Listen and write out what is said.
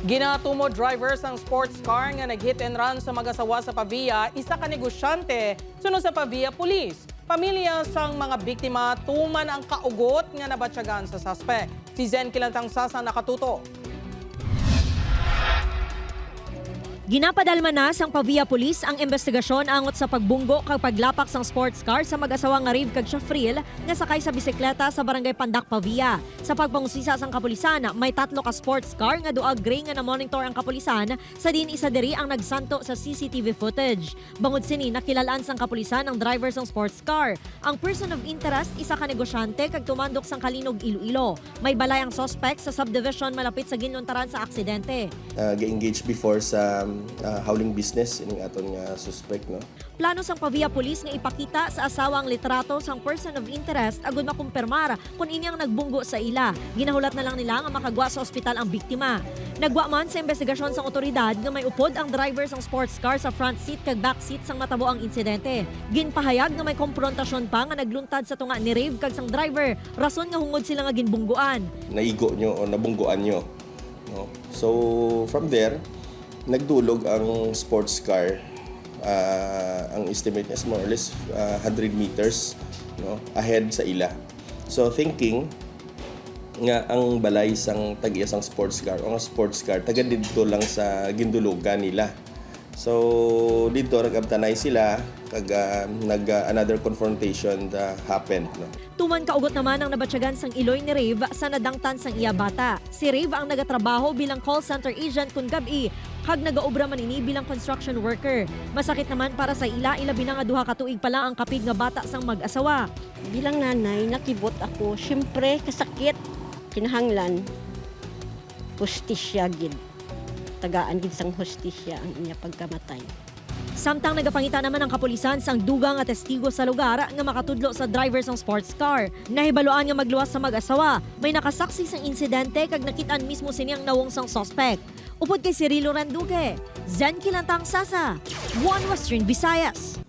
Ginatumo drivers ang sports car nga nag-hit and run sa mag-asawa sa Pavia, isa ka negosyante sunod sa Pavia Police. Pamilya sang mga biktima tuman ang kaugot nga nabatsyagan sa suspect. Si Zen Kilantang Sasa nakatuto. Ginapadalma na sang Pavia Police ang investigasyon angot sa pagbunggo kag paglapak sang sports car sa mag-asawa nga Riv kag Shafril nga sakay sa bisikleta sa barangay Pandak Pavia. Sa pagpangusisa sang kapulisan, may tatlo ka sports car nga duag gray nga na-monitor ang kapulisan sa din isa diri ang nagsanto sa CCTV footage. Bangod sini nakilalaan sang kapulisan ang driver sang sports car. Ang person of interest isa ka negosyante kag tumandok sang Kalinog Iloilo. May balay ang suspect sa subdivision malapit sa ginluntaran sa aksidente. uh, ga-engage before sa um, uh, howling business ining aton nga suspect no Plano sang Pavia Police nga ipakita sa asawa ang litrato sang person of interest agud makumpirmar kung inyang nagbunggo sa ila. Ginahulat na lang nila nga makagwa sa ospital ang biktima. Nagwa man sa investigasyon sang otoridad nga may upod ang driver sang sports car sa front seat kag back seat sang matabo ang insidente. Ginpahayag nga may komprontasyon pa nga nagluntad sa tunga ni Rave kag sang driver rason nga hungod sila nga ginbungguan. naigo nyo o nabungguan nyo no so from there nagdulog ang sports car uh, ang estimate is more or less uh, 100 meters no ahead sa ila. So thinking nga ang balay sang tagiya sports car o ang sports car taga dito lang sa gindulugan nila so dito nagabtanay sila kag uh, nag uh, another confrontation that happened no Tuman kaugot naman ang nabatsyagan sang Iloy ni Rave sa nadangtan sang iya bata. Si Rave ang nagatrabaho bilang call center agent kun gabi kag nagaobra man ini bilang construction worker. Masakit naman para sa ila ilabi na nga duha ka tuig pa lang ang kapig nga bata sang mag-asawa. bilang nanay, nakibot ako. Siyempre, kasakit, kinahanglan, hustisya gid. Tagaan gid sang hustisya ang inya pagkamatay. Samtang nagapangita naman ang kapulisan sang dugang nga testigo sa lugar nga makatudlo sa driver sang sports car. Nahibaluan nga magluwas sa mag-asawa. May nakasaksi sang insidente kag nakitaan mismo siniyang nawong sang suspect. Upod kay Cirilo Randuque, Zen Kilantang Sasa, One Western Visayas.